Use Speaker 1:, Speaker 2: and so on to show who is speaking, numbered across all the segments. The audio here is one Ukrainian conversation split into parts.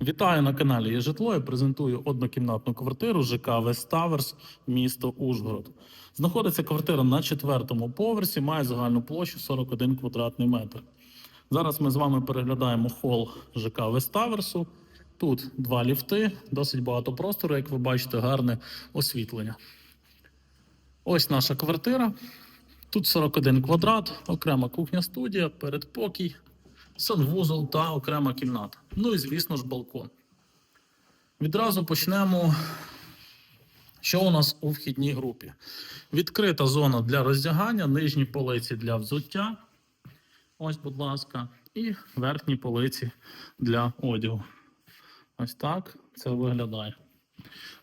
Speaker 1: Вітаю на каналі «Є житло» і презентую однокімнатну квартиру ЖК Веставерс, місто Ужгород. Знаходиться квартира на четвертому поверсі, має загальну площу 41 квадратний метр. Зараз ми з вами переглядаємо хол ЖК Веставерсу. Тут два ліфти, досить багато простору, як ви бачите, гарне освітлення. Ось наша квартира. Тут 41 квадрат, окрема кухня-студія, передпокій, санвузол та окрема кімната. Ну і, звісно ж, балкон. Відразу почнемо. Що у нас у вхідній групі? Відкрита зона для роздягання, нижні полиці для взуття. Ось, будь ласка, і верхні полиці для одягу. Ось так це виглядає.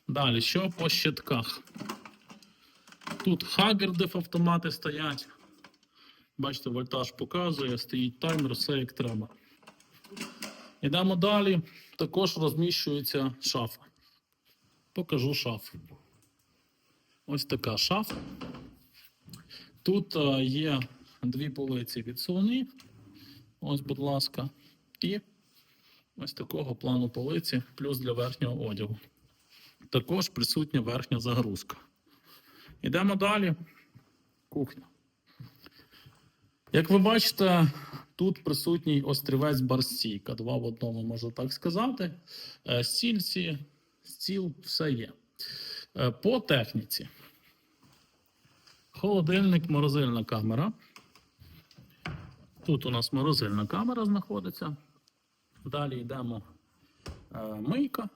Speaker 1: Далі, що по щитках? Тут хагердив автомати стоять. Бачите, вольтаж показує, стоїть таймер, все як треба. Йдемо далі. Також розміщується шафа. Покажу шафу. Ось така шафа. Тут е, є дві полиці відсувні. Ось, будь ласка. І ось такого плану полиці, плюс для верхнього одягу. Також присутня верхня загрузка. Йдемо далі. Кухня. Як ви бачите, тут присутній острівець барстійка. Два в одному, можна так сказати. Е, Стільці, стіл, все є. Е, По техніці. Холодильник, морозильна камера. Тут у нас морозильна камера знаходиться. Далі йдемо е, мийка.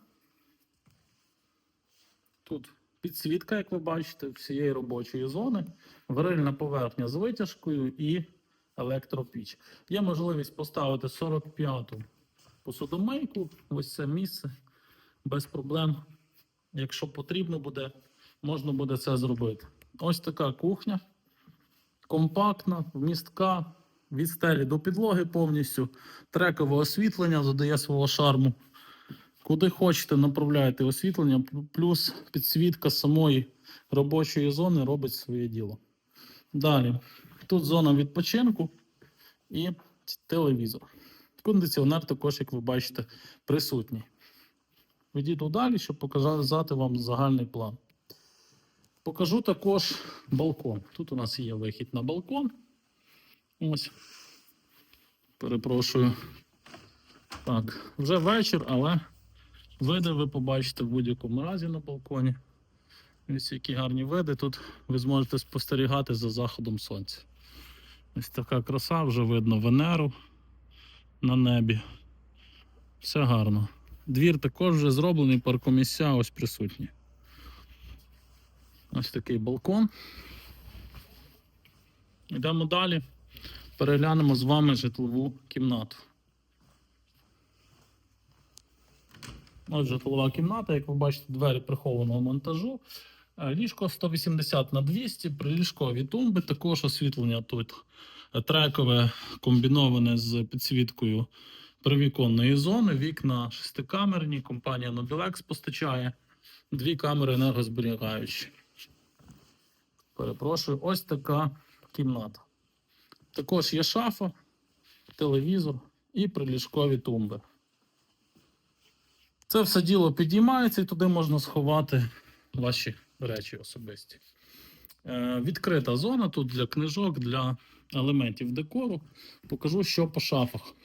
Speaker 1: Тут підсвітка, як ви бачите, всієї робочої зони, варильна поверхня з витяжкою і електропіч. Є можливість поставити 45-ту посудомийку. Ось це місце без проблем. Якщо потрібно буде, можна буде це зробити. Ось така кухня. Компактна, вмістка, від стелі до підлоги повністю. Трекове освітлення додає свого шарму. Куди хочете, направляєте освітлення, плюс підсвітка самої робочої зони робить своє діло. Далі. Тут зона відпочинку і телевізор. Кондиціонер також, як ви бачите, присутній. Відійду далі, щоб показати вам загальний план. Покажу також балкон. Тут у нас є вихід на балкон. Ось. Перепрошую. Так, вже вечір, але види ви побачите в будь-якому разі на балконі. Ось які гарні види. Тут ви зможете спостерігати за заходом сонця. Ось така краса, вже видно Венеру на небі. Все гарно. Двір також вже зроблений, паркомісця ось присутні. Ось такий балкон. Йдемо далі. Переглянемо з вами житлову кімнату. Ось житлова кімната, як ви бачите, двері прихованого монтажу. Е, Ліжко 180 на 200, приліжкові тумби, також освітлення тут трекове комбіноване з підсвіткою привіконної зони. Вікна шестикамерні, компанія Nobilex постачає. Дві камери енергозберігаючі. Перепрошую, ось така кімната. Також є шафа, телевізор і приліжкові тумби. Це все діло підіймається і туди можна сховати ваші речі особисті. Е, відкрита зона тут для книжок, для елементів декору. Покажу, що по шафах.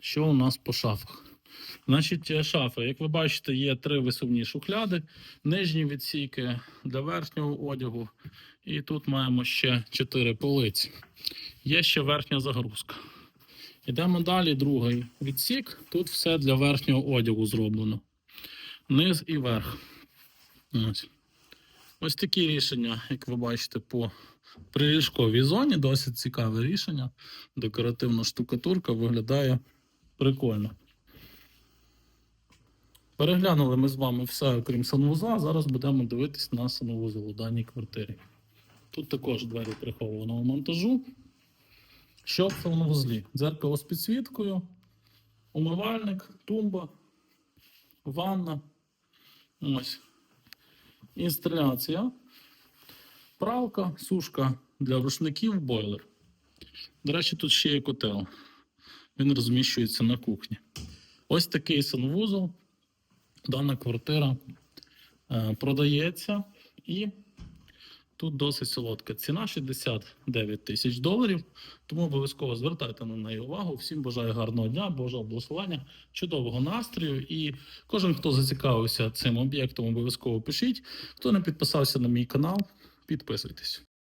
Speaker 1: Що у нас по шафах? Значить, е, шафи, як ви бачите, є три висувні шухляди, нижні відсіки для верхнього одягу. І тут маємо ще чотири полиці. Є ще верхня загрузка. Йдемо далі, другий відсік. Тут все для верхнього одягу зроблено. Низ і верх. Ось. Ось такі рішення, як ви бачите, по приліжковій зоні. Досить цікаве рішення. Декоративна штукатурка виглядає прикольно. Переглянули ми з вами все, окрім санвузла. Зараз будемо дивитись на санвузол у даній квартирі. Тут також двері прихованого монтажу. Що в санвузлі? Дзеркало з підсвіткою, умивальник, тумба, ванна. Ось. Інсталяція. Пралка, сушка для рушників, бойлер. До речі, тут ще є котел. Він розміщується на кухні. Ось такий санвузол. Дана квартира е, продається і тут досить солодка ціна 69 тисяч доларів. Тому обов'язково звертайте на неї увагу. Всім бажаю гарного дня, Божого благословення, чудового настрою. І кожен, хто зацікавився цим об'єктом, обов'язково пишіть. Хто не підписався на мій канал, підписуйтесь.